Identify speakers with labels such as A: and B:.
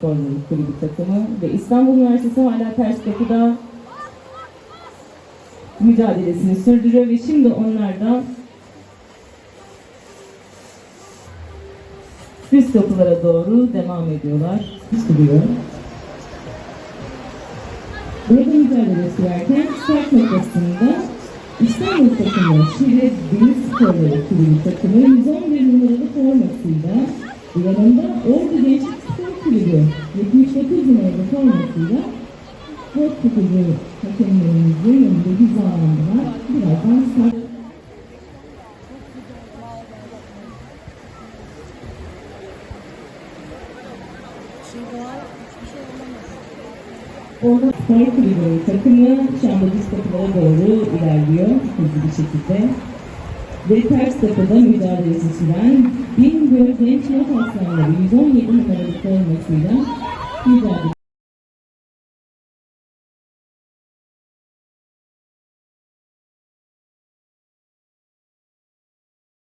A: Sporları Kulübü takımı ve İstanbul Üniversitesi hala ters kapıda mücadelesini sürdürüyor ve şimdi onlar da üst kapılara doğru devam ediyorlar. Sürüyor. Burada mücadele sürerken start noktasında İstanbul takımı Şile Deniz Sporları Kulübü takımı 111 numaralı formasıyla yanında Ordu Gençlik Kulübü 79 numaralı formasıyla spor tutucu hakemlerimizin önünde hizalandılar. Birazdan start Orada spor kulübü takımı şu anda düz kapılara doğru ilerliyor hızlı bir şekilde. Ve ters kapıda mücadelesi süren Bingöl Genç Not Aslanları 117 numaralı formasıyla mücadele